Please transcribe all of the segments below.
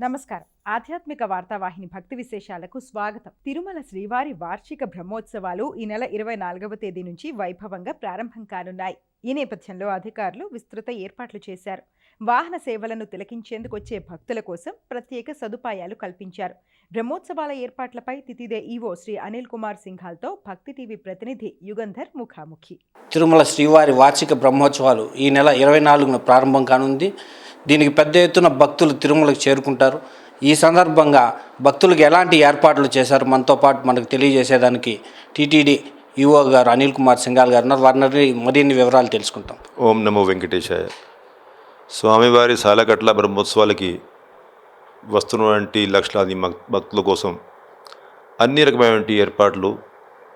నమస్కారం. ఆధ్యాత్మిక వార్తావాహిని భక్తి విశేషాలకు స్వాగతం. తిరుమల శ్రీవారి వార్షిక బ్రహ్మోత్సవాలు ఈ నెల ఇరవై నాలుగవ తేదీ నుంచి వైభవంగా ప్రారంభం కానున్నాయి. ఈ నేపథ్యంలో అధికారులు విస్తృత ఏర్పాట్లు చేశారు. వాహన సేవలను తిలకించేందుకు వచ్చే భక్తుల కోసం ప్రత్యేక సదుపాయాలు కల్పించారు. బ్రహ్మోత్సవాల ఏర్పాట్లపై తితిదే ఈవో శ్రీ అనిల్ కుమార్ సింఘాల్తో భక్తి టీవీ ప్రతినిధి యుగంధర్ ముఖాముఖి. తిరుమల శ్రీవారి వార్షిక బ్రహ్మోత్సవాలు ఈ నెల ఇరవై నాలుగున ప్రారంభం కానుంది. దీనికి పెద్ద ఎత్తున భక్తులు తిరుమలకు చేరుకుంటారు. ఈ సందర్భంగా భక్తులకు ఎలాంటి ఏర్పాట్లు చేశారు? మనతో పాటు మనకు తెలియజేసేదానికి టీటీడీ ఈఓ గారు అనిల్ కుమార్ సింగాల్ గారు ఉన్నారు. వారిని మరిన్ని వివరాలు తెలుసుకుంటాం. ఓం నమో వెంకటేశాయ. స్వామివారి సాలకట్ల బ్రహ్మోత్సవాలకి వస్తున్నటువంటి లక్షలాది భక్తుల కోసం అన్ని రకమైనటువంటి ఏర్పాట్లు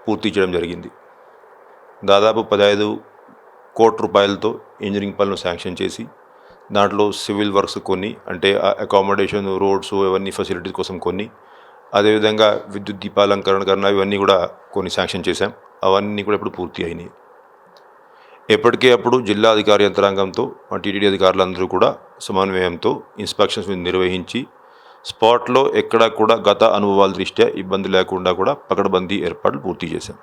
పూర్తి చేయడం జరిగింది. దాదాపు పదహైదు కోట్ల రూపాయలతో ఇంజనీరింగ్ పనులు శాంక్షన్ చేసి దాంట్లో సివిల్ వర్క్స్ కొన్ని అంటే అకామిడేషన్ రోడ్స్ ఇవన్నీ ఫెసిలిటీస్ కోసం కొన్ని అదేవిధంగా విద్యుత్ దీపాలంకరణ కన్నా ఇవన్నీ కూడా కొన్ని శాంక్షన్ చేశాం. అవన్నీ కూడా ఇప్పుడు పూర్తి అయినాయి. ఎప్పటికే అప్పుడు జిల్లా అధికార యంత్రాంగంతో మా టీటీడీ అధికారులందరూ కూడా సమన్వయంతో ఇన్స్పెక్షన్స్ నిర్వహించి స్పాట్లో ఎక్కడా కూడా గత అనుభవాల దృష్ట్యా ఇబ్బంది లేకుండా కూడా పకడ్బందీ ఏర్పాట్లు పూర్తి చేశాం.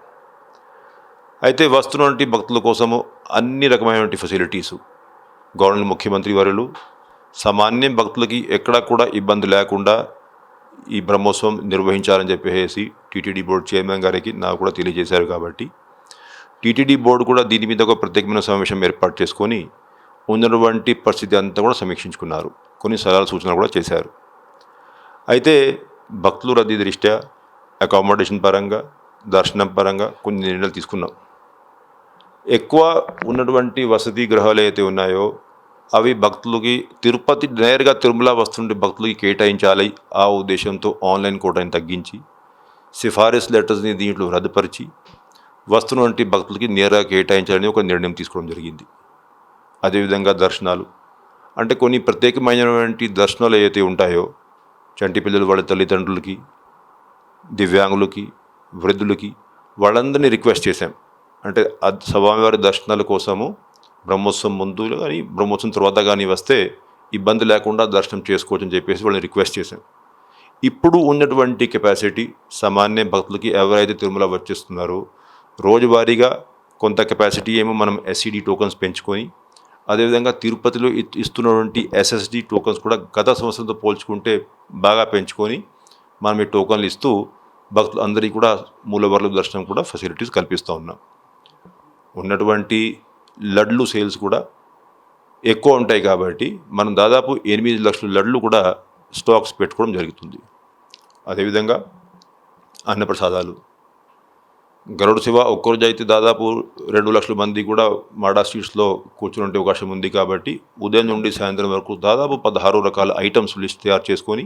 అయితే వస్తున్నటువంటి భక్తుల కోసము అన్ని రకమైనటువంటి ఫెసిలిటీసు గవర్నమెంట్ ముఖ్యమంత్రి వర్యులు సామాన్య భక్తులకి ఎక్కడా కూడా ఇబ్బంది లేకుండా ఈ బ్రహ్మోత్సవం నిర్వహించాలని చెప్పేసి టీటీడీ బోర్డు చైర్మన్ గారికి నాకు కూడా తెలియజేశారు కాబట్టి టీటీడీ బోర్డు కూడా దీని మీద ఒక ప్రత్యేకమైన సమావేశం ఏర్పాటు చేసుకొని ఉన్నటువంటి పరిస్థితి అంతా కూడా సమీక్షించుకున్నారు. కొన్ని సలహాలు సూచనలు కూడా చేశారు. అయితే భక్తులు రద్దీ దృష్ట్యా అకామిడేషన్ పరంగా దర్శనం పరంగా కొన్ని నిర్ణయాలు తీసుకున్నాం. ఎక్కువ ఉన్నటువంటి వసతి గృహాలు అయితే ఉన్నాయో అవి భక్తులకి తిరుపతి నేరుగా తిరుమల వస్తుండే భక్తులకి కేటాయించాలి. ఆ ఉద్దేశంతో ఆన్లైన్ కోటాని తగ్గించి సిఫారసు లెటర్స్ని దీంట్లో రద్దుపరిచి వస్తున్నటువంటి భక్తులకి నేరుగా కేటాయించాలని ఒక నిర్ణయం తీసుకోవడం జరిగింది. అదేవిధంగా దర్శనాలు. అంటే కొన్ని ప్రత్యేకమైనటువంటి దర్శనాలు ఏవైతే ఉంటాయో చంటి పిల్లలు వాళ్ళ తల్లిదండ్రులకి దివ్యాంగులకి వృద్ధులకి వాళ్ళందరినీ రిక్వెస్ట్ చేశాం. అంటే స్వామివారి దర్శనాల కోసము బ్రహ్మోత్సవం ముందు కానీ బ్రహ్మోత్సవం తర్వాత కానీ వస్తే ఇబ్బంది లేకుండా దర్శనం చేసుకోవచ్చు అని చెప్పేసి వాళ్ళని రిక్వెస్ట్ చేశాం. ఇప్పుడు ఉన్నటువంటి కెపాసిటీ సామాన్య భక్తులకి ఎవరైతే తిరుమల వచ్చేస్తున్నారో రోజువారీగా కొంత కెపాసిటీ ఏమో మనం ఎస్సీడీ టోకన్స్ పెంచుకొని అదేవిధంగా తిరుపతిలో ఇస్తున్నటువంటి ఎస్ఎస్డి టోకన్స్ కూడా గత సంవత్సరంతో పోల్చుకుంటే బాగా పెంచుకొని మనం ఈ టోకన్లు ఇస్తూ భక్తులు అందరికీ కూడా మూలవర్ల దర్శనం కూడా ఫెసిలిటీస్ కల్పిస్తూ ఉన్నాం. ఉన్నటువంటి లడ్లు సేల్స్ కూడా ఎక్కువ ఉంటాయి కాబట్టి మనం దాదాపు ఎనిమిది లక్షల లడ్లు కూడా స్టాక్స్ పెట్టుకోవడం జరుగుతుంది. అదేవిధంగా అన్నప్రసాదాలు గరుడ శివ ఒక్కరోజు అయితే దాదాపు రెండు లక్షల మంది కూడా మాడా స్ట్రీట్స్లో కూర్చునే అవకాశం ఉంది కాబట్టి ఉదయం నుండి సాయంత్రం వరకు దాదాపు పదహారు రకాల ఐటమ్స్ లిస్ట్ తయారు చేసుకొని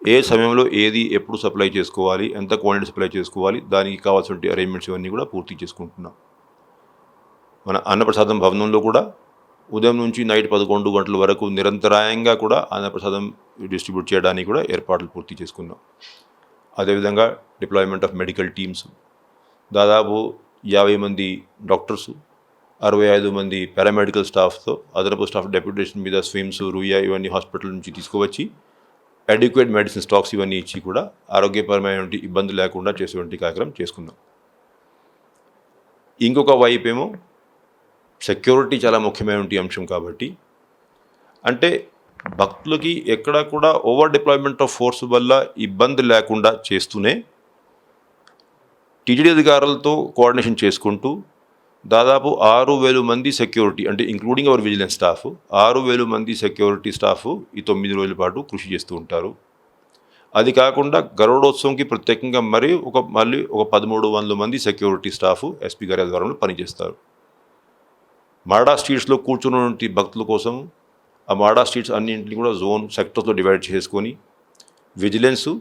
ఏ సమయంలో ఏది ఎప్పుడు సప్లై చేసుకోవాలి ఎంత క్వాంటిటీ సప్లై చేసుకోవాలి దానికి కావాల్సిన అరేంజ్మెంట్స్ ఇవన్నీ కూడా పూర్తి చేసుకుంటున్నాం. మన అన్నప్రసాదం భవనంలో కూడా ఉదయం నుంచి నైట్ పదకొండు గంటల వరకు నిరంతరాయంగా కూడా అన్నప్రసాదం డిస్ట్రిబ్యూట్ చేయడానికి కూడా ఏర్పాట్లు పూర్తి చేసుకున్నాం. అదేవిధంగా డిప్లాయ్మెంట్ ఆఫ్ మెడికల్ టీమ్స్ దాదాపు యాభై మంది డాక్టర్స్ అరవై ఐదు మంది పారామెడికల్ స్టాఫ్తో అదనపు స్టాఫ్ డెప్యుటేషన్ మీద స్విమ్స్ రూయా ఇవన్నీ హాస్పిటల్ నుంచి తీసుకువచ్చి అడ్యుకేట్ మెడిసిన్ స్టాక్స్ ఇవన్నీ ఇచ్చి కూడా ఆరోగ్యపరమైనటువంటి ఇబ్బంది లేకుండా చేసేటువంటి కార్యక్రమం చేసుకుందాం. ఇంకొక వైపు ఏమో సెక్యూరిటీ చాలా ముఖ్యమైనటువంటి అంశం కాబట్టి అంటే భక్తులకి ఎక్కడా కూడా ఓవర్ డిప్లాయ్మెంట్ ఆఫ్ ఫోర్స్ వల్ల ఇబ్బంది లేకుండా చేస్తూనే టీటీడీ అధికారులతో కోఆర్డినేషన్ చేసుకుంటూ దాదాపు ఆరు వేలు మంది సెక్యూరిటీ అంటే ఇంక్లూడింగ్ అవర్ విజిలెన్స్ స్టాఫ్ ఆరు వేలు మంది సెక్యూరిటీ స్టాఫ్ ఈ తొమ్మిది రోజుల పాటు కృషి చేస్తూ ఉంటారు. అది కాకుండా గరుడోత్సవంకి ప్రత్యేకంగా మరి ఒక మళ్ళీ ఒక పదమూడు వందల మంది సెక్యూరిటీ స్టాఫ్ ఎస్పీ గారి ఆధ్వర్యంలో పనిచేస్తారు. మాడా స్ట్రీట్స్లో కూర్చున్నటువంటి భక్తుల కోసం ఆ మాడా స్ట్రీట్స్ అన్నింటిని కూడా జోన్ సెక్టర్స్లో డివైడ్ చేసుకొని విజిలెన్సు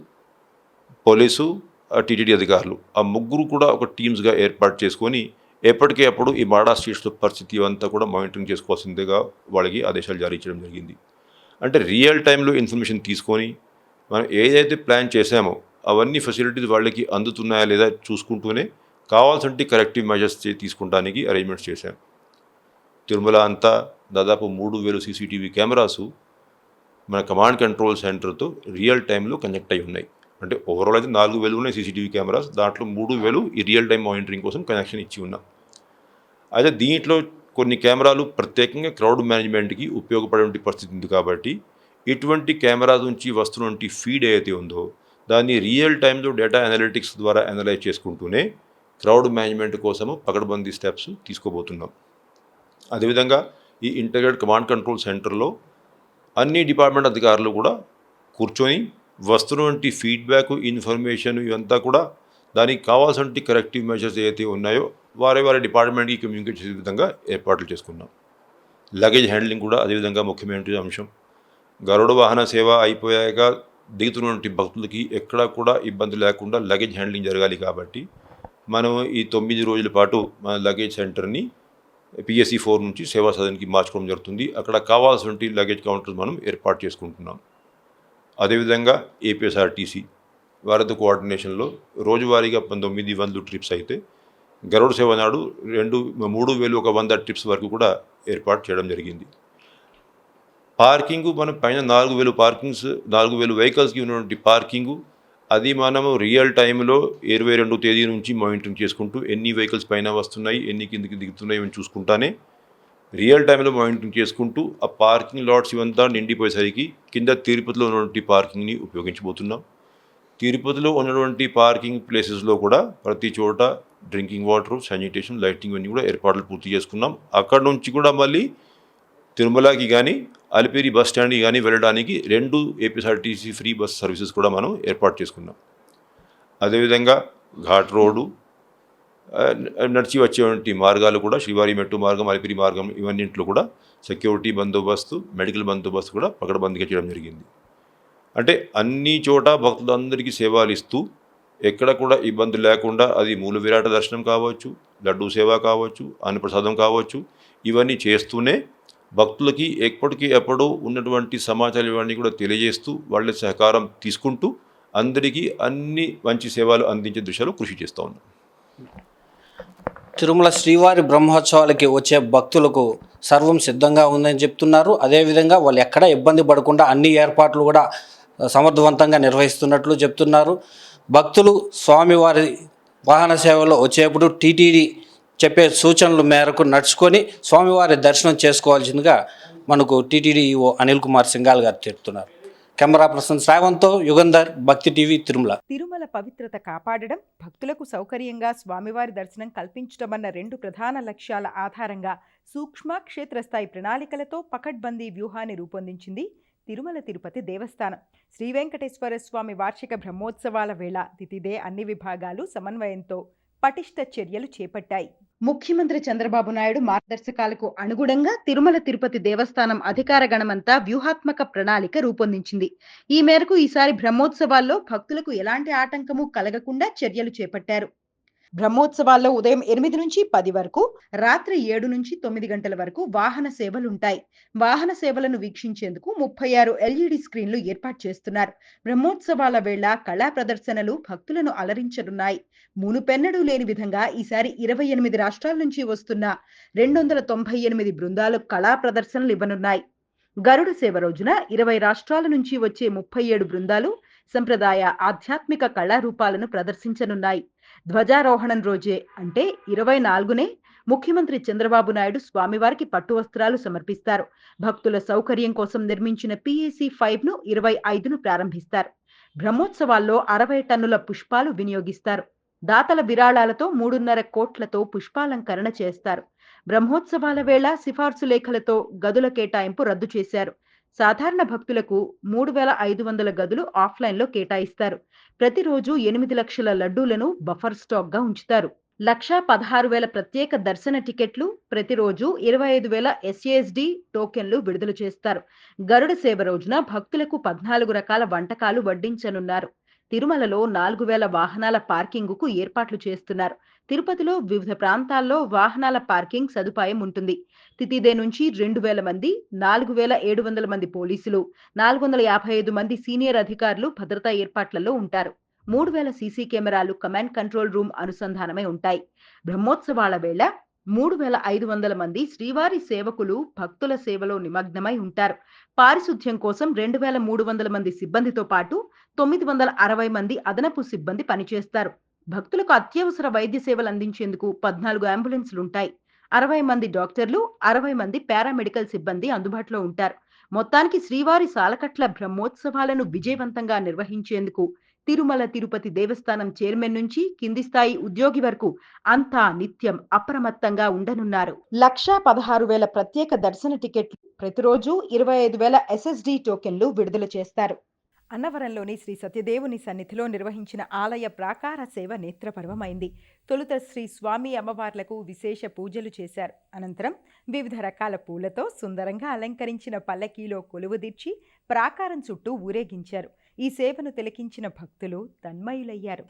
పోలీసు టీటీడీ అధికారులు. ఆ ముగ్గురు కూడా ఒక టీమ్స్గా ఏర్పాటు చేసుకొని ఎప్పటికే అప్పుడు ఈ మాడా స్ట్రీట్స్లో పరిస్థితి అంతా కూడా మానిటరింగ్ చేసుకోవాల్సిందిగా వాళ్ళకి ఆదేశాలు జారీ చేయడం జరిగింది. అంటే రియల్ టైంలో ఇన్ఫర్మేషన్ తీసుకొని మనం ఏదైతే ప్లాన్ చేశామో అవన్నీ ఫెసిలిటీస్ వాళ్ళకి అందుతున్నాయా లేదా చూసుకుంటూనే కావాల్సిన కరెక్టివ్ మెజర్స్ తీసుకుంటానికి అరేంజ్మెంట్స్ చేశాం. తిరుమల అంతా దాదాపు మూడు వేలు సీసీటీవీ కెమెరాసు మన కమాండ్ కంట్రోల్ సెంటర్తో రియల్ టైంలో కనెక్ట్ అయి ఉన్నాయి. అంటే ఓవరాల్ అయితే నాలుగు వేలు ఉన్నాయి సీసీటీవీ కెమెరాస్ దాంట్లో మూడు వేలు ఈ రియల్ టైం మానిటరింగ్ కోసం కనెక్షన్ ఇచ్చి ఉన్నాం. అయితే దీంట్లో కొన్ని కెమెరాలు ప్రత్యేకంగా క్రౌడ్ మేనేజ్మెంట్కి ఉపయోగపడేటువంటి పరిస్థితి ఉంది కాబట్టి ఇటువంటి కెమెరాస్ నుంచి వస్తున్నటువంటి ఫీడ్ ఏదైతే ఉందో దాన్ని రియల్ టైంలో డేటా అనలిటిక్స్ ద్వారా అనలైజ్ చేసుకుంటూనే క్రౌడ్ మేనేజ్మెంట్ కోసము పకడ్బందీ స్టెప్స్ తీసుకోబోతున్నాం. అదేవిధంగా ఈ ఇంటగ్రేటెడ్ కమాండ్ కంట్రోల్ సెంటర్లో అన్ని డిపార్ట్మెంట్ అధికారులు కూడా కూర్చొని వస్తున్నటువంటి ఫీడ్బ్యాక్ ఇన్ఫర్మేషన్ ఇవంతా కూడా దానికి కావాల్సిన కరెక్టివ్ మెజర్స్ ఏవైతే ఉన్నాయో వారి వారి డిపార్ట్మెంట్కి కమ్యూనికేట్ చేసే విధంగా ఏర్పాట్లు చేసుకున్నాం. లగేజ్ హ్యాండ్లింగ్ కూడా అదేవిధంగా ముఖ్యమైన అంశం. గరుడ వాహన సేవ అయిపోయాక దిగుతున్నటువంటి భక్తులకి ఎక్కడా కూడా ఇబ్బంది లేకుండా లగేజ్ హ్యాండ్లింగ్ జరగాలి కాబట్టి మనం ఈ తొమ్మిది రోజుల పాటు మన లగేజ్ సెంటర్ని పిఎస్సి ఫోర్ నుంచి సేవా సదన్కి మార్చుకోవడం జరుగుతుంది. అక్కడ కావాల్సినటువంటి లగేజ్ కౌంటర్స్ మనం ఏర్పాటు చేసుకుంటున్నాం. అదేవిధంగా ఏపీఎస్ఆర్టీసీ వారితో కోఆర్డినేషన్లో రోజువారీగా పంతొమ్మిది వందలు ట్రిప్స్ అయితే గరుడ సేవ నాడు రెండు మూడు వేలు ఒక వంద ట్రిప్స్ వరకు కూడా ఏర్పాటు చేయడం జరిగింది. పార్కింగ్ మనం పైన నాలుగు వేలు పార్కింగ్స్ నాలుగు వేలు వెహికల్స్కి ఉన్నటువంటి పార్కింగు అది మనము రియల్ టైంలో ఇరవై రెండు తేదీ నుంచి మానిటరింగ్ చేసుకుంటూ ఎన్ని వెహికల్స్ పైన వస్తున్నాయి ఎన్ని కిందికి దిగుతున్నాయి అని చూసుకుంటానే రియల్ టైంలో మానిటరింగ్ చేసుకుంటూ ఆ పార్కింగ్ లాట్స్ ఇవంతా నిండిపోయేసరికి కింద తిరుపతిలో ఉన్నటువంటి పార్కింగ్ని ఉపయోగించబోతున్నాం. తిరుపతిలో ఉన్నటువంటి పార్కింగ్ ప్లేసెస్లో కూడా ప్రతి చోట డ్రింకింగ్ వాటర్ శానిటేషన్ లైటింగ్ అన్నీ కూడా ఏర్పాట్లు పూర్తి చేసుకున్నాం. అక్కడ నుంచి కూడా మళ్ళీ తిరుమలకి కానీ అలిపిరి బస్ స్టాండ్కి కానీ వెళ్ళడానికి రెండు ఏపీఎస్ఆర్టీసీ ఫ్రీ బస్ సర్వీసెస్ కూడా మనం ఏర్పాటు చేసుకున్నాం. అదేవిధంగా ఘాట్ రోడ్డు నడిచి వచ్చేటువంటి మార్గాలు కూడా శ్రీవారి మెట్టు మార్గం అలిపిరి మార్గం ఇవన్నింటిలో కూడా సెక్యూరిటీ బందోబస్తు మెడికల్ బందోబస్తు కూడా పకడబందీగా చేయడం జరిగింది. అంటే అన్ని చోట భక్తులందరికీ సేవలు ఇస్తూ ఎక్కడ కూడా ఇబ్బంది లేకుండా అది మూల విరాట దర్శనం కావచ్చు లడ్డూ సేవ కావచ్చు అన్నప్రసాదం కావచ్చు ఇవన్నీ చేస్తూనే భక్తులకి ఎప్పటికీ ఎప్పుడూ ఉన్నటువంటి సమాచారం ఇవన్నీ కూడా తెలియజేస్తూ వాళ్ళ సహకారం తీసుకుంటూ అందరికీ అన్ని మంచి సేవలు అందించే దిశలో కృషి చేస్తూ ఉన్నాం. తిరుమల శ్రీవారి బ్రహ్మోత్సవాలకి వచ్చే భక్తులకు సర్వం సిద్ధంగా ఉందని చెప్తున్నారు. అదేవిధంగా వాళ్ళు ఎక్కడ ఇబ్బంది పడకుండా అన్ని ఏర్పాట్లు కూడా సమర్థవంతంగా నిర్వహిస్తున్నట్లు చెప్తున్నారు. భక్తులు స్వామివారి వాహన సేవలో వచ్చేప్పుడు టీటీడీ చెప్పే సూచనల మేరకు నడుచుకొని స్వామివారి దర్శనం చేసుకోవాల్సిందిగా మనకు టీటీడీ ఈఓ అనిల్ కుమార్ సింగాల్ గారు చెప్తున్నారు. కెమెరా పర్సన్ శ్రావంతో యుగంధర్ భక్తి టీవీ తిరుమల. తిరుమల పవిత్రత కాపాడడం భక్తులకు సౌకర్యంగా స్వామివారి దర్శనం కల్పించడమన్న రెండు ప్రధాన లక్ష్యాల ఆధారంగా సూక్ష్మ క్షేత్రస్థాయి ప్రణాళికలతో పకడ్బందీ వ్యూహాన్ని రూపొందించింది తిరుమల తిరుపతి దేవస్థానం. శ్రీ వెంకటేశ్వర స్వామి వార్షిక బ్రహ్మోత్సవాల వేళ తిథిదే అన్ని విభాగాలు సమన్వయంతో పటిష్ట చర్యలు చేపట్టాయి. ముఖ్యమంత్రి చంద్రబాబు నాయుడు మార్గదర్శకాలకు అనుగుణంగా తిరుమల తిరుపతి దేవస్థానం అధికార గణమంతా వ్యూహాత్మక ప్రణాళిక రూపొందించింది. ఈ మేరకు ఈసారి బ్రహ్మోత్సవాల్లో భక్తులకు ఎలాంటి ఆటంకము కలగకుండా చర్యలు చేపట్టారు. బ్రహ్మోత్సవాల్లో ఉదయం ఎనిమిది నుంచి పది వరకు రాత్రి ఏడు నుంచి తొమ్మిది గంటల వరకు వాహన సేవలుంటాయి. వాహన సేవలను వీక్షించేందుకు ముప్పై ఆరు ఎల్ఈడి స్క్రీన్లు ఏర్పాటు చేస్తున్నారు. బ్రహ్మోత్సవాల వేళ కళా ప్రదర్శనలు భక్తులను అలరించనున్నాయి. మునుపెన్నడూ లేని విధంగా ఈసారి ఇరవై ఎనిమిది రాష్ట్రాల నుంచి వస్తున్న రెండు వందల తొంభై ఎనిమిది బృందాలు కళా ప్రదర్శనలు ఇవ్వనున్నాయి. గరుడ సేవ రోజున ఇరవై రాష్ట్రాల నుంచి వచ్చే ముప్పై ఏడు బృందాలు సంప్రదాయ ఆధ్యాత్మిక కళారూపాలను ప్రదర్శించనున్నాయి. ధ్వజారోహణం రోజే అంటే ఇరవై నాలుగునే ముఖ్యమంత్రి చంద్రబాబు నాయుడు స్వామివారికి పట్టు వస్త్రాలు సమర్పిస్తారు. భక్తుల సౌకర్యం కోసం నిర్మించిన పిఏసి ఫైవ్ను ఇరవై ఐదును ప్రారంభిస్తారు. బ్రహ్మోత్సవాల్లో అరవై టన్నుల పుష్పాలు వినియోగిస్తారు. దాతల విరాళాలతో మూడున్నర కోట్లతో పుష్పాలంకరణ చేస్తారు. బ్రహ్మోత్సవాల వేళ సిఫార్సు లేఖలతో గదుల కేటాయింపు రద్దు చేశారు. సాధారణ భక్తులకు మూడు వేల ఐదు వందల గదులు ఆఫ్లైన్లో కేటాయిస్తారు. ప్రతిరోజు ఎనిమిది లక్షల లడ్డూలను బఫర్ స్టాక్గా ఉంచుతారు. లక్షా పదహారు వేల ప్రత్యేక దర్శన టికెట్లు ప్రతిరోజు ఇరవై ఐదు వేల ఎస్ఏఎస్డి టోకెన్లు విడుదల చేస్తారు. గరుడ సేవ రోజున భక్తులకు పద్నాలుగు రకాల వంటకాలు వడ్డించనున్నారు. తిరుమలలో నాలుగు వేల వాహనాల పార్కింగుకు ఏర్పాట్లు చేస్తున్నారు. తిరుపతిలో వివిధ ప్రాంతాల్లో వాహనాల పార్కింగ్ సదుపాయం ఉంటుంది. తితిదే నుంచి రెండు వేల మంది నాలుగు వేల ఏడు వందల మంది పోలీసులు నాలుగు వందల యాభై ఐదు మంది సీనియర్ అధికారులు భద్రతా ఏర్పాట్లలో ఉంటారు. మూడు వేల సీసీ కెమెరాలు కమాండ్ కంట్రోల్ రూమ్ అనుసంధానమై ఉంటాయి. బ్రహ్మోత్సవాల వేళ మూడు వేల ఐదు వందల మంది శ్రీవారి సేవకులు భక్తుల సేవలో నిమగ్నమై ఉంటారు. పారిశుధ్యం కోసం రెండు వేల మూడు వందల మంది సిబ్బందితో పాటు తొమ్మిది వందల అరవై మంది అదనపు సిబ్బంది పనిచేస్తారు. భక్తులకు అత్యవసర వైద్య సేవలు అందించేందుకు పద్నాలుగు అంబులెన్స్లు ఉంటాయి అరవై మంది డాక్టర్లు అరవై మంది పారామెడికల్ సిబ్బంది అందుబాటులో ఉంటారు. మొత్తానికి శ్రీవారి సాలకట్ల బ్రహ్మోత్సవాలను విజయవంతంగా నిర్వహించేందుకు తిరుమల తిరుపతి దేవస్థానం చైర్మన్ నుంచి కింది స్థాయి ఉద్యోగి వరకు అంతా నిత్యం అప్రమత్తంగా ఉండనున్నారు. లక్షా పదహారు వేల ప్రత్యేక దర్శన టికెట్లు ప్రతిరోజు ఇరవై ఐదు వేల ఎస్ఎస్డి టోకెన్లు విడుదల చేస్తారు. అన్నవరంలోని శ్రీ సత్యదేవుని సన్నిధిలో నిర్వహించిన ఆలయ ప్రాకార సేవ నేత్రపర్వమైంది. తొలుత శ్రీ స్వామి అమ్మవార్లకు విశేష పూజలు చేశారు. అనంతరం వివిధ రకాల పూలతో సుందరంగా అలంకరించిన పల్లకీలో కొలువుదీర్చి ప్రాకారం చుట్టూ ఊరేగించారు. ఈ సేవను తిలకించిన భక్తులు తన్మయులయ్యారు.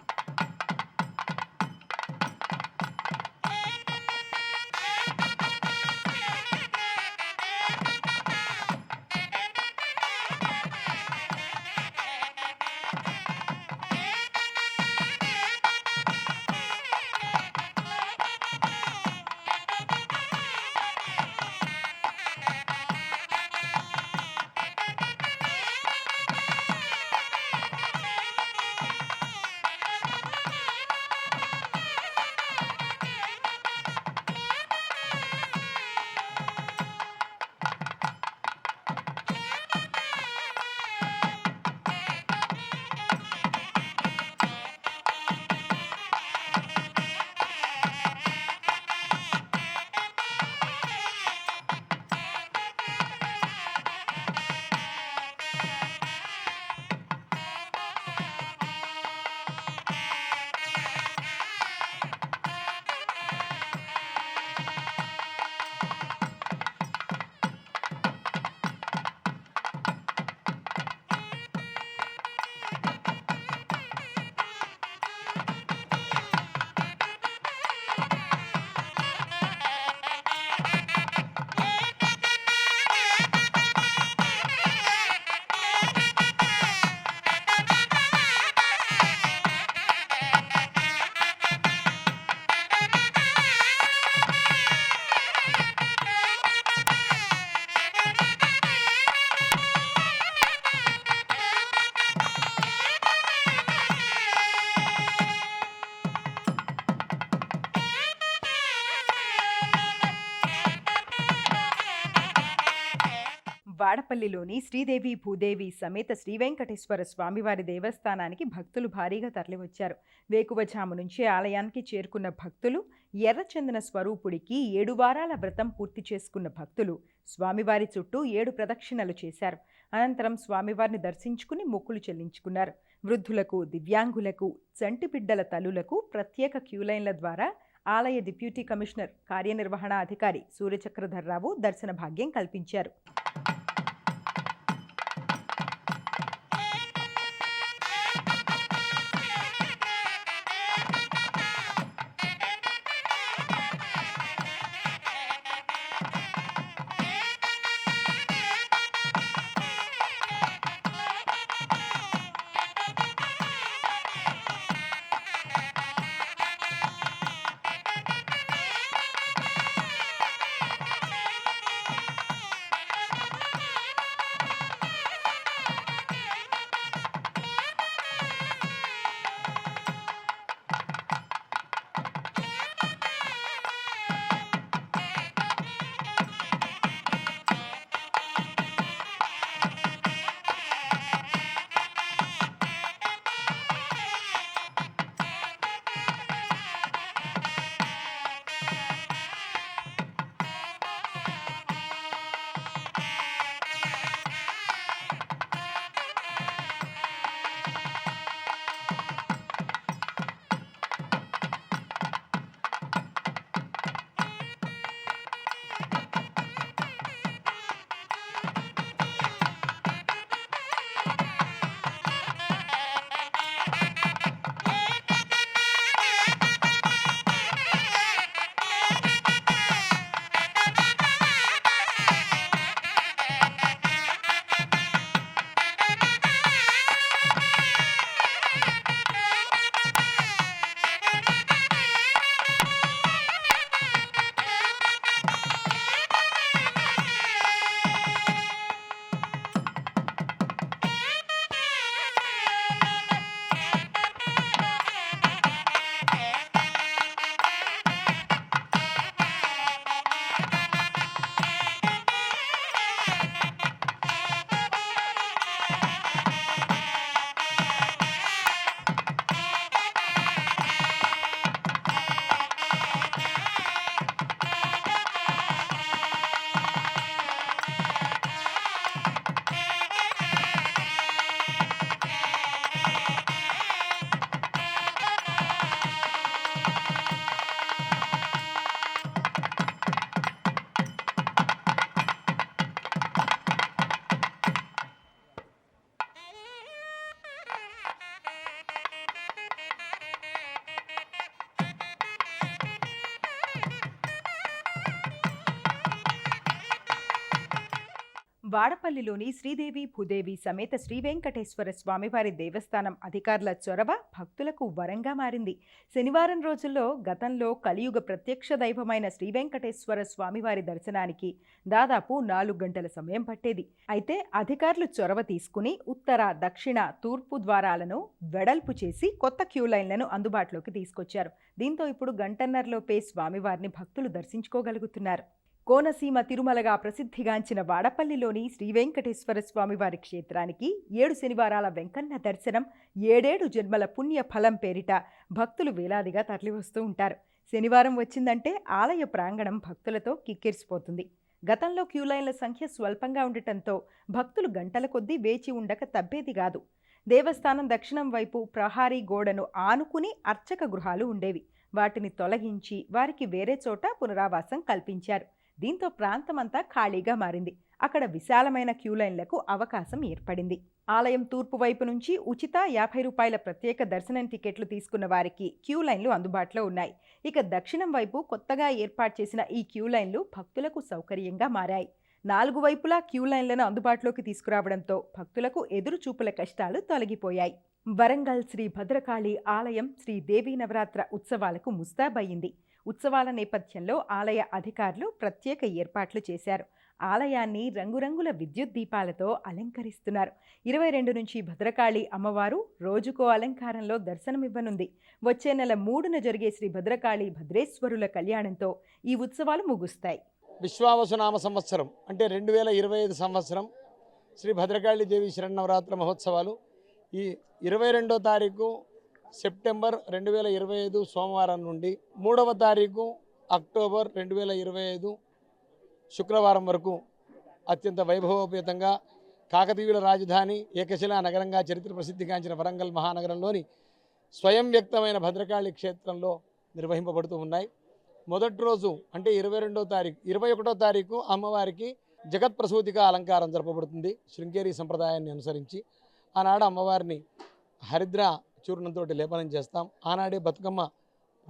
వాడపల్లిలోని శ్రీదేవి భూదేవి సమేత శ్రీ వెంకటేశ్వర స్వామివారి దేవస్థానానికి భక్తులు భారీగా తరలివచ్చారు. వేకువజాము నుంచి ఆలయానికి చేరుకున్న భక్తులు ఎర్రచందన స్వరూపుడికి ఏడు వారాల వ్రతం పూర్తి చేసుకున్న భక్తులు స్వామివారి చుట్టూ ఏడు ప్రదక్షిణలు చేశారు. అనంతరం స్వామివారిని దర్శించుకుని మొక్కులు చెల్లించుకున్నారు. వృద్ధులకు దివ్యాంగులకు చంటిబిడ్డల తల్లులకు ప్రత్యేక క్యూలైన్ల ద్వారా ఆలయ డిప్యూటీ కమిషనర్ కార్యనిర్వహణ అధికారి సూర్యచక్రధర్రావు దర్శన భాగ్యం కల్పించారు. వాడపల్లిలోని శ్రీదేవి భూదేవి సమేత శ్రీ వెంకటేశ్వర స్వామివారి దేవస్థానం అధికారుల చొరవ భక్తులకు వరంగా మారింది. శనివారం రోజుల్లో గతంలో కలియుగ ప్రత్యక్ష దైవమైన శ్రీ వెంకటేశ్వర స్వామివారి దర్శనానికి దాదాపు నాలుగు గంటల సమయం పట్టేది. అయితే అధికారులు చొరవ తీసుకుని ఉత్తర దక్షిణ తూర్పు ద్వారాలను వెడల్పు చేసి కొత్త క్యూ లైన్లను అందుబాటులోకి తీసుకొచ్చారు. దీంతో ఇప్పుడు గంటన్నరలోపే స్వామివారిని భక్తులు దర్శించుకోగలుగుతున్నారు. కోనసీమ తిరుమలగా ప్రసిద్ధిగాంచిన వాడపల్లిలోని శ్రీ వెంకటేశ్వర స్వామివారి క్షేత్రానికి ఏడు శనివారాల వెంకన్న దర్శనం ఏడేడు జన్మల పుణ్య ఫలం పేరిట భక్తులు వేలాదిగా తరలివస్తూ ఉంటారు. శనివారం వచ్చిందంటే ఆలయ ప్రాంగణం భక్తులతో కిక్కిరిసిపోతుంది. గతంలో క్యూలైన్ల సంఖ్య స్వల్పంగా ఉండటంతో భక్తులు గంటల కొద్దీ వేచి ఉండక తబ్బేది కాదు. దేవస్థానం దక్షిణం వైపు ప్రహారీ గోడను ఆనుకుని అర్చక గృహాలు ఉండేవి. వాటిని తొలగించి వారికి వేరే చోట పునరావాసం కల్పించారు. దీంతో ప్రాంతమంతా ఖాళీగా మారింది. అక్కడ విశాలమైన క్యూ లైన్లకు అవకాశం ఏర్పడింది. ఆలయం తూర్పు వైపు నుంచి ఉచిత యాభై రూపాయల ప్రత్యేక దర్శనం టికెట్లు తీసుకున్న వారికి క్యూ లైన్లు అందుబాటులో ఉన్నాయి. ఇక దక్షిణం వైపు కొత్తగా ఏర్పాటు చేసిన ఈ క్యూ లైన్లు భక్తులకు సౌకర్యంగా మారాయి. నాలుగు వైపులా క్యూ లైన్లను అందుబాటులోకి తీసుకురావడంతో భక్తులకు ఎదురు చూపుల కష్టాలు తొలగిపోయాయి. వరంగల్ శ్రీ భద్రకాళి ఆలయం శ్రీ దేవీ నవరాత్ర ఉత్సవాలకు ముస్తాబయ్యింది ఉత్సవాల నేపథ్యంలో ఆలయ అధికారులు ప్రత్యేక ఏర్పాట్లు చేశారు. ఆలయాన్ని రంగురంగుల విద్యుత్ దీపాలతో అలంకరిస్తున్నారు. ఇరవై రెండు నుంచి భద్రకాళి అమ్మవారు రోజుకో అలంకారంలో దర్శనమివ్వనుంది. వచ్చే నెల మూడున జరిగే శ్రీ భద్రకాళి భద్రేశ్వరుల కళ్యాణంతో ఈ ఉత్సవాలు ముగుస్తాయి. విశ్వావసునామ సంవత్సరం అంటే రెండు వేల ఇరవై ఐదు సంవత్సరం శ్రీ భద్రకాళి దేవి శరణవరాత్రి మహోత్సవాలు ఈ ఇరవై రెండో తారీఖు సెప్టెంబర్ రెండు వేల ఇరవై ఐదు సోమవారం నుండి మూడవ తారీఖు అక్టోబర్ రెండు వేల ఇరవై ఐదు శుక్రవారం వరకు అత్యంత వైభవోపేతంగా కాకతీయుల రాజధాని ఏకశిలా నగరంగా చరిత్ర ప్రసిద్ధిగాంచిన వరంగల్ మహానగరంలోని స్వయం వ్యక్తమైన భద్రకాళి క్షేత్రంలో నిర్వహింపబడుతూ ఉన్నాయి. మొదటి రోజు అంటే ఇరవై రెండో తారీఖు ఇరవై ఒకటో తారీఖు అమ్మవారికి జగత్ ప్రసూతిగా అలంకారం జరపబడుతుంది. శృంగేరి సంప్రదాయాన్ని అనుసరించి ఆనాడు అమ్మవారిని హరిద్ర చూర్ణంతో లేపనం చేస్తాం. ఆనాడే బతుకమ్మ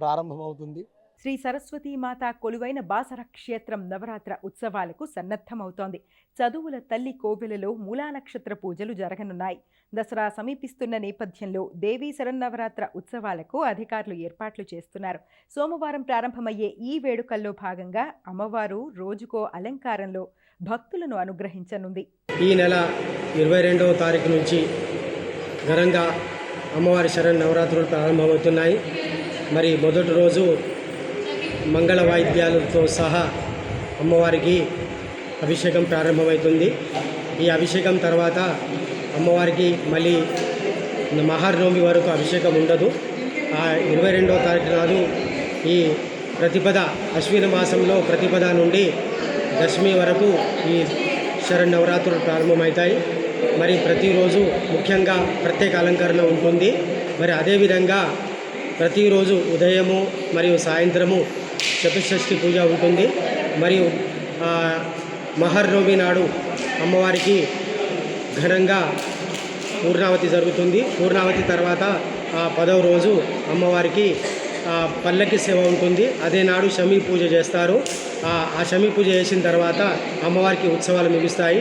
ప్రారంభమవుతుంది. శ్రీ సరస్వతీ మాత కొలువైన బాసర క్షేత్రం నవరాత్ర ఉత్సవాలకు సన్నద్ధమవుతోంది. చదువుల తల్లి కోవెలలో మూలా నక్షత్ర పూజలు జరగనున్నాయి. దసరా సమీపిస్తున్న నేపథ్యంలో దేవీ శరన్నవరాత్ర ఉత్సవాలకు అధికారులు ఏర్పాట్లు చేస్తున్నారు. సోమవారం ప్రారంభమయ్యే ఈ వేడుకల్లో భాగంగా అమ్మవారు రోజుకో అలంకారంలో భక్తులను అనుగ్రహించనుంది. ఈ నెల ఇరవై రెండవ తారీఖు నుంచి ఘనంగా అమ్మవారి శరణ్ నవరాత్రులు ప్రారంభమవుతున్నాయి. మరి మొదటి రోజు మంగళ వాయిద్యాలతో సహా అమ్మవారికి అభిషేకం ప్రారంభమవుతుంది. ఈ అభిషేకం తర్వాత అమ్మవారికి మళ్ళీ మహానవమి వరకు అభిషేకం ఉండదు. ఆ ఇరవై రెండవ తారీఖు నాడు ఈ ప్రతిపద అశ్విన మాసంలో ప్రతిపద నుండి దశమి వరకు ఈ శరణ్ నవరాత్రులు ప్రారంభమవుతాయి. మరి ప్రతిరోజు ముఖ్యంగా ప్రత్యేక అలంకరణ ఉంటుంది. మరి అదేవిధంగా ప్రతిరోజు ఉదయము మరియు సాయంత్రము చతుషష్ఠి పూజ ఉంటుంది. మరియు మహర్నవమి నాడు అమ్మవారికి ఘనంగా పూర్ణావతి జరుగుతుంది. పూర్ణావతి తర్వాత పదవ రోజు అమ్మవారికి పల్లకి సేవ ఉంటుంది. అదే నాడు షమీ పూజ చేస్తారు. ఆ ఆ పూజ చేసిన తర్వాత అమ్మవారికి ఉత్సవాలు ముగిస్తాయి.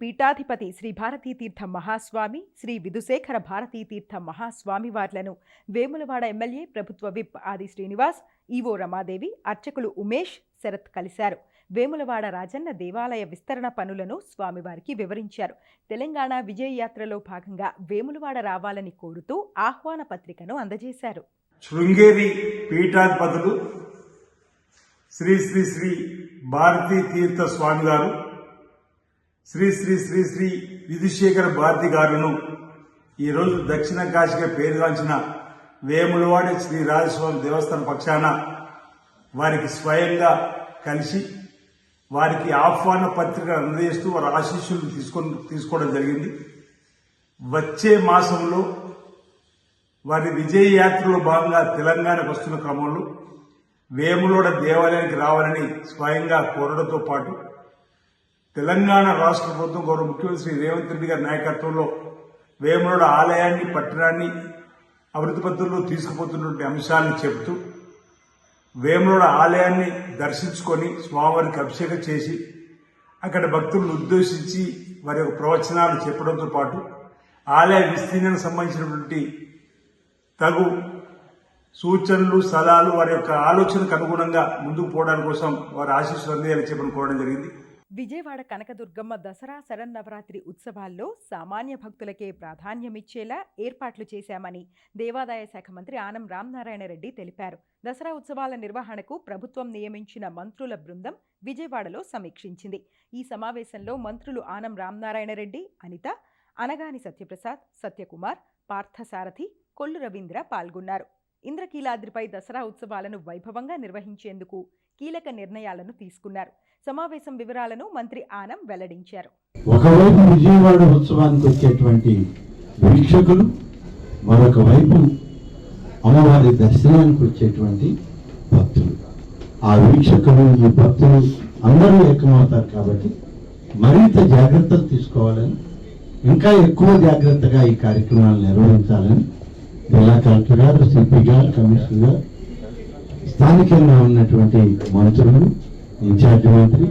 పీఠాధిపతి శ్రీ భారతీతీర్థ మహాస్వామి శ్రీ విధుశేఖర భారతీ తీర్థ మహాస్వామి వార్లను వేములవాడ ఎమ్మెల్యే ప్రభుత్వ విప్ ఆది శ్రీనివాస్ ఈవో రమాదేవి అర్చకులు ఉమేష్ శరత్ కలిశారు. వేములవాడ రాజన్న దేవాలయ విస్తరణ పనులను స్వామివారికి వివరించారు. తెలంగాణ విజయయాత్రలో భాగంగా వేములవాడ రావాలని కోరుతూ ఆహ్వాన పత్రికను అందజేశారు. శృంగేరి పీఠాధిపతులు శ్రీ శ్రీ శ్రీ భారతీ తీర్థ స్వామి గారు శ్రీ శ్రీ శ్రీ శ్రీ విధుశేఖర భారతి గారును ఈరోజు దక్షిణ కాశీగా పేరుగాంచిన వేములవాడి శ్రీ రాజస్వామి దేవస్థానం పక్షాన వారికి స్వయంగా కలిసి వారికి ఆహ్వాన పత్రిక అందజేస్తూ వారి ఆశీస్సులు తీసుకొని తీసుకోవడం జరిగింది. వచ్చే మాసంలో వారి విజయ యాత్రలో భాగంగా తెలంగాణకు వస్తున్న క్రమంలో వేములోడ దేవాలయానికి రావాలని స్వయంగా కోరడంతో పాటు తెలంగాణ రాష్ట్ర ప్రభుత్వం గౌరవ ముఖ్యమంత్రి శ్రీ రేవంత్ రెడ్డి గారి నాయకత్వంలో వేమనుడు ఆలయాన్ని పట్టణాన్ని అభివృద్ధి పద్ధతుల్లో తీసుకుపోతున్నటువంటి అంశాలను చెబుతూ వేమనుడు ఆలయాన్ని దర్శించుకొని స్వామివారికి అభిషేకం చేసి అక్కడ భక్తులను ఉద్దేశించి వారి యొక్క ప్రవచనాలు చెప్పడంతో పాటు ఆలయ విస్తీర్ణకు సంబంధించినటువంటి తగు సూచనలు సలహాలు వారి యొక్క ఆలోచనకు అనుగుణంగా ముందుకు పోవడానికి కోసం వారి ఆశీస్సులు అందేయాలని చెప్పని కోరడం జరిగింది. విజయవాడ కనకదుర్గమ్మ దసరా శరన్నవరాత్రి ఉత్సవాల్లో సామాన్య భక్తులకే ప్రాధాన్యమిచ్చేలా ఏర్పాట్లు చేశామని దేవాదాయ శాఖ మంత్రి ఆనం రామనారాయణ రెడ్డి తెలిపారు. దసరా ఉత్సవాల నిర్వహణకు ప్రభుత్వం నియమించిన మంత్రుల బృందం విజయవాడలో సమీక్షించింది. ఈ సమావేశంలో మంత్రులు ఆనం రామనారాయణ రెడ్డి అనిత అనగాని సత్యప్రసాద్ సత్యకుమార్ పార్థసారథి కొల్లు రవీంద్ర పాల్గొన్నారు. ఇంద్రకీలాద్రిపై దసరా ఉత్సవాలను వైభవంగా నిర్వహించేందుకు కీలక నిర్ణయాలను తీసుకున్నారు. సమావేశం వివరాలను మంత్రి ఆనం వెల్లడించారు. ఒకవైపు విజయవాడ ఉత్సవానికి వచ్చేటువంటి వీక్షకులు మరొక వైపు అమ్మవారి దర్శనానికి వచ్చేటువంటి భక్తులు. ఆ వీక్షకులు ఈ భక్తులు అందరూ ఏకమవుతారు కాబట్టి మరింత జాగ్రత్తలు తీసుకోవాలని ఇంకా ఎక్కువ జాగ్రత్తగా ఈ కార్యక్రమాలు నిర్వహించాలని జిల్లా కలెక్టర్ గారు సిపి గారు కమిషనర్ గారు స్థానికంగా ఉన్నటువంటి మంత్రులు ఇన్ఛార్జ్ మంత్రి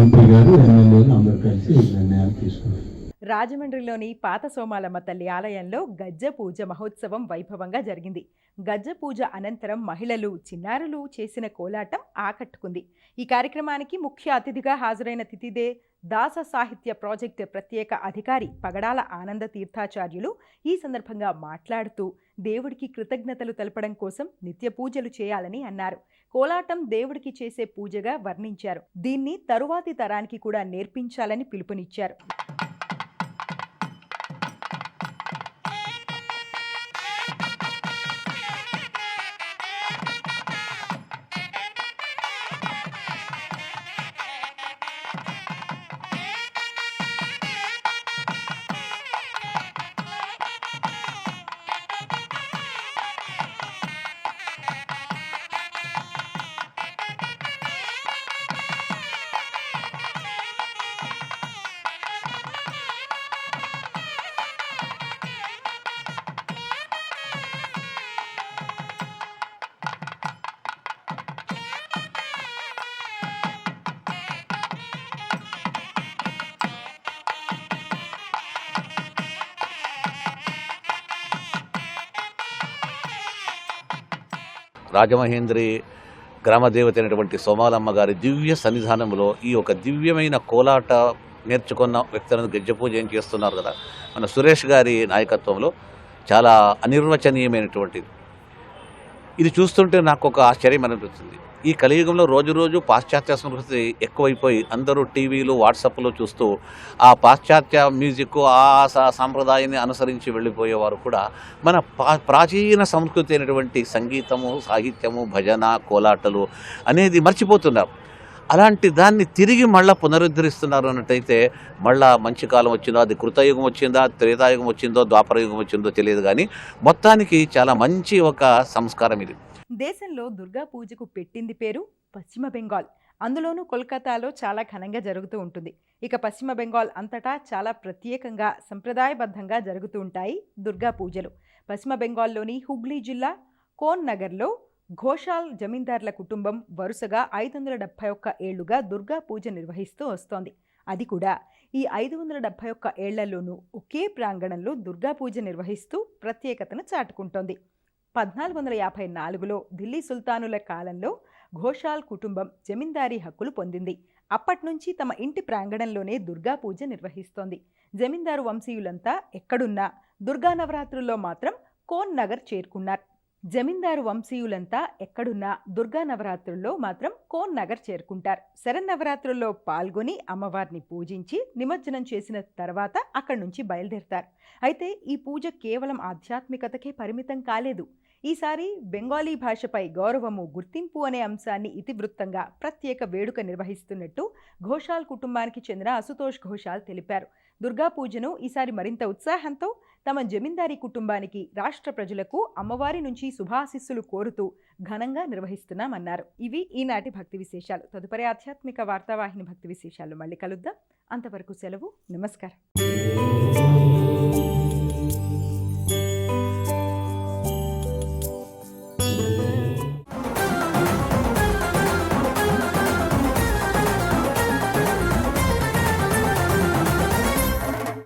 ఎంపీ గారు ఎమ్మెల్యేలు అందరూ కలిసి నిర్ణయాలు తీసుకున్నారు. రాజమండ్రిలోని పాత సోమాలమ్మ తల్లి ఆలయంలో గజ్జ పూజ మహోత్సవం వైభవంగా జరిగింది. గజ్జ పూజ అనంతరం మహిళలు చిన్నారులు చేసిన కోలాటం ఆకట్టుకుంది. ఈ కార్యక్రమానికి ముఖ్య అతిథిగా హాజరైన తిథిదే దాస సాహిత్య ప్రాజెక్టు ప్రత్యేక అధికారి పగడాల ఆనంద తీర్థాచార్యులు ఈ సందర్భంగా మాట్లాడుతూ దేవుడికి కృతజ్ఞతలు తెలపడం కోసం నిత్య పూజలు చేయాలని అన్నారు. కోలాటం దేవుడికి చేసే పూజగా వర్ణించారు. దీన్ని తరువాతి తరానికి కూడా నేర్పించాలని పిలుపునిచ్చారు. రాజమహేంద్రి గ్రామదేవత అయినటువంటి సోమాలమ్మ గారి దివ్య సన్నిధానంలో ఈ ఒక దివ్యమైన కోలాట నేర్చుకున్న వ్యక్తులను గజ్జపూజ ఏం చేస్తున్నారు కదా? మన సురేష్ గారి నాయకత్వంలో చాలా అనిర్వచనీయమైనటువంటిది. ఇది చూస్తుంటే నాకు ఒక ఆశ్చర్యం అనిపిస్తుంది. ఈ కలియుగంలో రోజు రోజు పాశ్చాత్య సంస్కృతి ఎక్కువైపోయి అందరూ టీవీలు వాట్సాప్లో చూస్తూ ఆ పాశ్చాత్య మ్యూజిక్ ఆ సా- సాంప్రదాయాన్ని అనుసరించి వెళ్ళిపోయేవారు కూడా మన పా ప్రాచీన సంస్కృతి అయినటువంటి సంగీతము సాహిత్యము భజన కోలాటలు అనేది మర్చిపోతున్నారు. అలాంటి దాన్ని తిరిగి మళ్ళా పునరుద్ధరిస్తున్నారు అన్నట్టయితే మళ్ళా మంచి కాలం వచ్చిందో అది కృతయుగం వచ్చిందా త్రేతాయుగం వచ్చిందో ద్వాపరయుగం వచ్చిందో తెలియదు కానీ మొత్తానికి చాలా మంచి ఒక సంస్కారం ఇది. దేశంలో దుర్గా పూజకు పెట్టింది పేరు పశ్చిమ బెంగాల్. అందులోనూ కోల్కతాలో చాలా ఘనంగా జరుగుతూ ఉంటుంది. ఇక పశ్చిమ బెంగాల్ అంతటా చాలా ప్రత్యేకంగా సంప్రదాయబద్ధంగా జరుగుతూ ఉంటాయి దుర్గా పూజలు. పశ్చిమ బెంగాల్లోని హుగ్లీ జిల్లా కోన్ నగర్లో ఘోషాల్ జమీందార్ల కుటుంబం వరుసగా ఐదు వందల డెబ్భై ఒక్క ఏళ్ళుగా దుర్గా పూజ నిర్వహిస్తూ వస్తోంది. అది కూడా ఈ ఐదు వందల డెబ్భై ఒక్క ఏళ్ళలోనూ ఒకే ప్రాంగణంలో దుర్గా పూజ నిర్వహిస్తూ ప్రత్యేకతను చాటుకుంటోంది. పద్నాలుగు వందల యాభై నాలుగులో ఢిల్లీ సుల్తానుల కాలంలో ఘోషాల్ కుటుంబం జమీందారీ హక్కులు పొందింది. అప్పటి నుంచి తమ ఇంటి ప్రాంగణంలోనే దుర్గా పూజ నిర్వహిస్తోంది. జమీందారు వంశీయులంతా ఎక్కడున్నా దుర్గా నవరాత్రుల్లో మాత్రం కోన్ నగర్ చేరుకున్నారు. జమీందారు వంశీయులంతా ఎక్కడున్నా దుర్గా నవరాత్రుల్లో మాత్రం కోన్ నగర్ చేరుకుంటారు. శరన్నవరాత్రుల్లో పాల్గొని అమ్మవారిని పూజించి నిమజ్జనం చేసిన తర్వాత అక్కడి నుంచి బయలుదేరతారు. అయితే ఈ పూజ కేవలం ఆధ్యాత్మికతకే పరిమితం కాలేదు. ఈసారి బెంగాలీ భాషపై గౌరవము గుర్తింపు అనే అంశాన్ని ఇతివృత్తంగా ప్రత్యేక వేడుక నిర్వహిస్తున్నట్టు ఘోషాల్ కుటుంబానికి చెందిన అసుతోష్ ఘోషాల్ తెలిపారు. దుర్గా పూజను ఈసారి మరింత ఉత్సాహంతో తమ జమీందారీ కుటుంబానికి రాష్ట్ర ప్రజలకు అమ్మవారి నుంచి శుభాశిస్సులు కోరుతూ ఘనంగా నిర్వహిస్తున్నామన్నారు. ఇవి ఈనాటి భక్తి విశేషాలు. తదుపరి ఆధ్యాత్మిక వార్తావాహిని భక్తి విశేషాలు మళ్ళీ కలుద్దాం. అంతవరకు సెలవు. నమస్కారం.